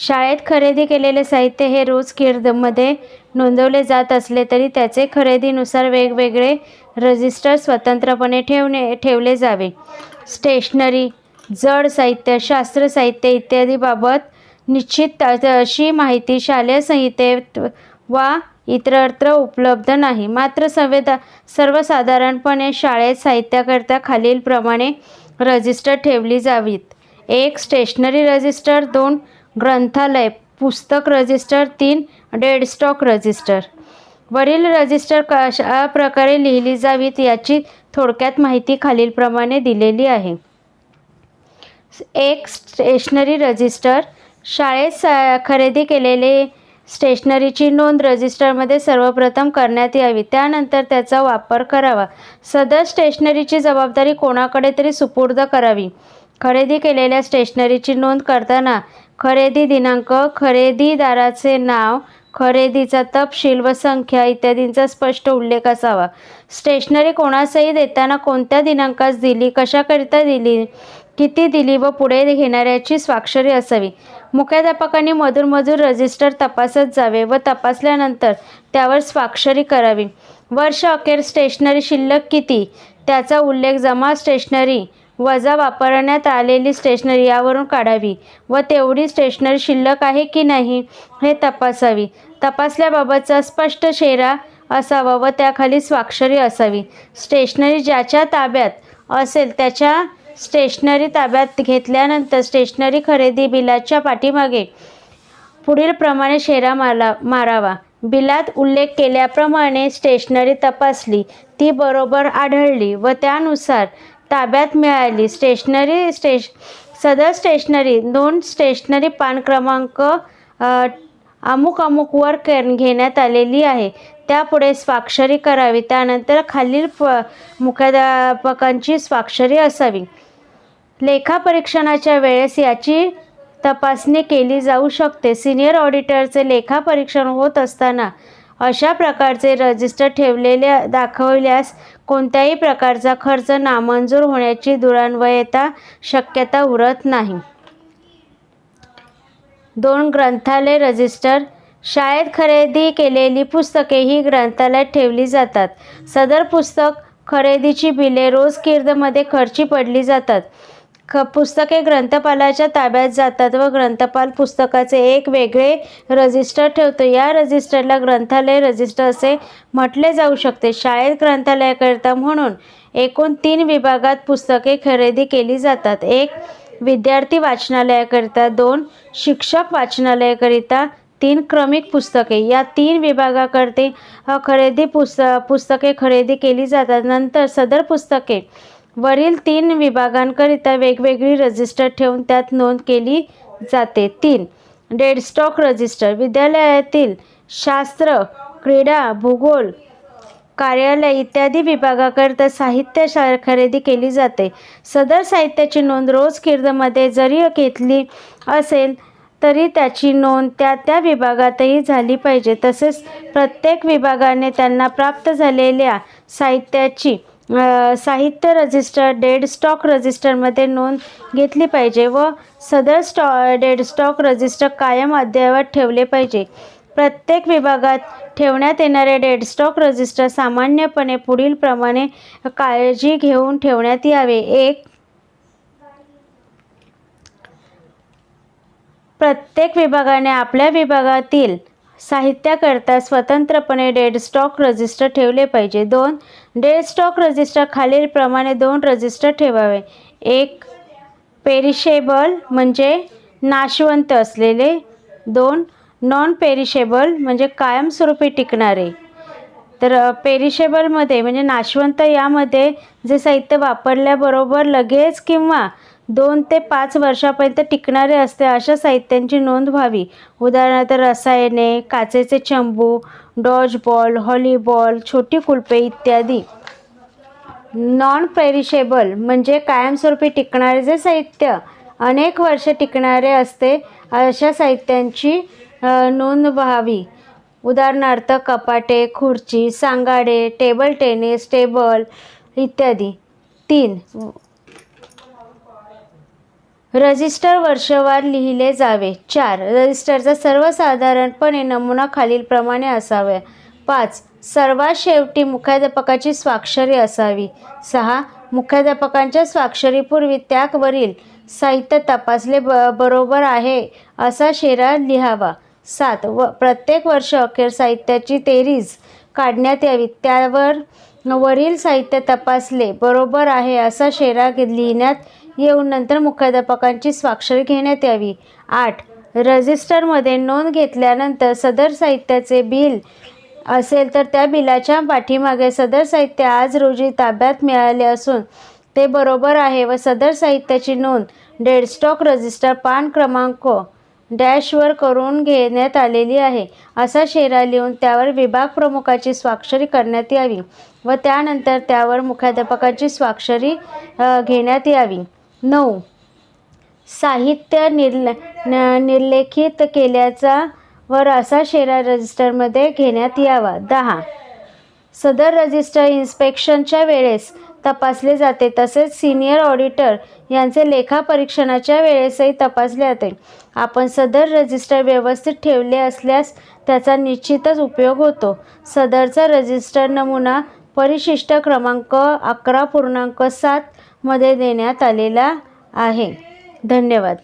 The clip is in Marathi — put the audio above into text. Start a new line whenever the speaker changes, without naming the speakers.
शाळेत खरेदी केलेले साहित्य हे रोज किर्दमध्ये नोंदवले जात असले तरी त्याचे खरेदीनुसार वेगवेगळे रजिस्टर स्वतंत्रपणे ठेवणे ठेवले जावे. स्टेशनरी जड साहित्य शास्त्र साहित्य इत्यादीबाबत निश्चित अशी माहिती शालेय संहितेत वा इतरत्र उपलब्ध नाही. मात्र संवेदा सर्वसाधारणपणे शाळेत साहित्याकरता खालीलप्रमाणे रजिस्टर ठेवली जावीत. एक स्टेशनरी रजिस्टर दोन ग्रंथालय पुस्तक रजिस्टर तीन डेड स्टॉक रजिस्टर. वरील रजिस्टर कशा प्रकारे लिहिली जावीत याची थोडक्यात माहिती खालीलप्रमाणे दिलेली आहे. एक स्टेशनरी रजिस्टर. शाळेत खरेदी केलेले स्टेशनरीची नोंद रजिस्टरमध्ये सर्वप्रथम करण्यात यावी. त्यानंतर त्याचा वापर करावा. सदर स्टेशनरीची जबाबदारी कोणाकडे तरी सुपूर्द करावी. खरेदी केलेल्या स्टेशनरीची नोंद करताना खरेदी दिनांक खरेदीदाराचे नाव खरेदीचा तपशील व संख्या इत्यादींचा स्पष्ट उल्लेख असावा. स्टेशनरी कोणासही देताना कोणत्या दिनांकास दिली कशाकरिता दिली किती दिली व पुढे घेणाऱ्याची स्वाक्षरी असावी. मुख्याध्यापकांनी मधूनमधून रजिस्टर तपासत जावे व तपासल्यानंतर त्यावर स्वाक्षरी करावी. वर्ष अखेर स्टेशनरी शिल्लक किती? त्याचा उल्लेख जमा स्टेशनरी वजा वापरण्यात आलेली स्टेशनरी यावरून काढावी व तेवढी स्टेशनरी शिल्लक आहे की नाही हे तपासावी. तपासल्याबाबतचा स्पष्ट शेरा असावा व त्याखाली स्वाक्षरी असावी. स्टेशनरी ज्याच्या ताब्यात असेल त्याच्या स्टेशनरी ताब्यात घेतल्यानंतर स्टेशनरी खरेदी बिलाच्या पाठीमागे पुढीलप्रमाणे शेरा मारा मारावा. बिलात उल्लेख केल्याप्रमाणे स्टेशनरी तपासली. ती बरोबर आढळली व त्यानुसार ताब्यात मिळाली. स्टेशनरी स्टेश सदर स्टेशनरी दोन स्टेशनरी पान क्रमांक अमुक अमुक वर घेण्यात आलेली आहे. त्यापुढे स्वाक्षरी करावी. त्यानंतर खालील प मुख्याध्यापकांची स्वाक्षरी असावी. लेखापरीक्षणाच्या वेळेस याची तपासणी केली जाऊ शकते. सिनियर ऑडिटरचे लेखापरीक्षण होत असताना अशा प्रकारचे रजिस्टर ठेवलेले दाखवल्यास कोणत्याही प्रकारचा खर्च नामंजूर होण्याची दुरान्वयता शक्यता उरत नाही. दोन ग्रंथालय रजिस्टर. शाळेत खरेदी केलेली पुस्तके ही ग्रंथालयात ठेवली जातात. सदर पुस्तक खरेदीची बिले रोज किर्दमध्ये खर्ची पडली जातात. ख पुस्तके ग्रंथपालाच्या ताब्यात जातात व ग्रंथपाल पुस्तकाचे एक वेगळे रजिस्टर ठेवतो. या रजिस्टरला ग्रंथालय रजिस्टर असे म्हटले जाऊ शकते. शाळेत ग्रंथालयाकरिता म्हणून एकूण तीन विभागात पुस्तके खरेदी केली जातात. एक विद्यार्थी वाचनालयाकरिता. दोन शिक्षक वाचनालयाकरिता. तीन क्रमिक पुस्तके. या तीन विभागाकरते खरेदी पुस्त पुस्तके खरेदी केली जातात. नंतर सदर पुस्तके वरील तीन विभागांकरिता वेगवेगळी रजिस्टर ठेवून त्यात नोंद केली जाते. तीन डेडस्टॉक रजिस्टर विद्यालयातील शास्त्र क्रीडा भूगोल कार्यालय इत्यादी विभागाकरिता साहित्य शा खरेदी केली जाते. सदर साहित्याची नोंद रोज किर्दमध्ये जरी घेतली असेल तरी त्याची नोंद त्या त्या विभागातही झाली पाहिजे. तसेच प्रत्येक विभागाने त्यांना प्राप्त झालेल्या साहित्याची साहित्य रजिस्टर डेड स्टॉक रजिस्टरमध्ये नोंद घेतली पाहिजे व सदर स्टॉ डेड स्टॉक रजिस्टर कायम अद्ययावत ठेवले पाहिजे. प्रत्येक विभागात ठेवण्यात येणारे डेड स्टॉक रजिस्टर सामान्यपणे पुढीलप्रमाणे काळजी घेऊन ठेवण्यात यावे. एक प्रत्येक विभागाने आपल्या विभागातील साहित्याकरता स्वतंत्रपणे डेड स्टॉक रजिस्टर ठेवले पाहिजे. दोन डेड स्टॉक रजिस्टर खालीलप्रमाणे दोन रजिस्टर ठेवावे. एक पेरिशेबल म्हणजे नाशवंत असलेले. दोन नॉन पेरिशेबल म्हणजे कायमस्वरूपी टिकणारे. तर पेरिशेबलमध्ये म्हणजे नाशवंत यामध्ये जे साहित्य वापरल्याबरोबर लगेच किंवा दोन ते पाच वर्षापर्यंत टिकणारे असते अशा साहित्यांची नोंद व्हावी. उदाहरणार्थ रसायने काचेचे चंबू डॉज बॉल हॉलीबॉल छोटी कुलपे इत्यादी. नॉन पेरिशेबल म्हणजे कायमस्वरूपी टिकणारे जे साहित्य अनेक वर्ष टिकणारे असते अशा साहित्यांची नोंद व्हावी. उदाहरणार्थ कपाटे खुर्ची सांगाडे टेबल टेनिस टेबल इत्यादी. तीन रजिस्टर वर्षवार लिहिले जावे. चार रजिस्टरचा सर्वसाधारणपणे नमुना खालीलप्रमाणे असावा. पाच सर्वात शेवटी मुख्याध्यापकाची स्वाक्षरी असावी. सहा मुख्याध्यापकांच्या स्वाक्षरीपूर्वी त्यावरील साहित्य तपासले ब बरोबर आहे असा शेरा लिहावा. सात व प्रत्येक वर्ष अखेर साहित्याची तेरीज काढण्यात यावी. त्यावर वरील साहित्य तपासले बरोबर आहे असा शेरा लिहिण्यात येऊन नंतर मुख्याध्यापकांची स्वाक्षरी घेण्यात यावी. आठ. रजिस्टरमध्ये नोंद घेतल्यानंतर सदर साहित्याचे बिल असेल तर त्या बिलाच्या पाठीमागे सदर साहित्य आज रोजी ताब्यात मिळाले असून ते बरोबर आहे व सदर साहित्याची नोंद डेडस्टॉक रजिस्टर पान क्रमांक डॅशवर करून घेण्यात आलेली आहे. असा शेरा लिहून त्यावर विभाग प्रमुखाची स्वाक्षरी करण्यात यावी व त्यानंतर त्यावर मुख्याध्यापकाची स्वाक्षरी घेण्यात यावी. नऊ. साहित्य निर्ल न- निर्लेखित केल्याचा वर असा शेरा रजिस्टरमध्ये घेण्यात यावा. दहा. सदर रजिस्टर इन्स्पेक्शनच्या वेळेस तपासले जाते तसेच सिनियर ऑडिटर यांचे लेखापरीक्षणाच्या वेळेसही तपासले जाते. आपण सदर रजिस्टर व्यवस्थित ठेवले असल्यास त्याचा निश्चितच उपयोग होतो. सदरचा रजिस्टर नमुना परिशिष्ट क्रमांक अकरा पूर्णांक सात मध्ये देण्यात आलेला आहे. धन्यवाद.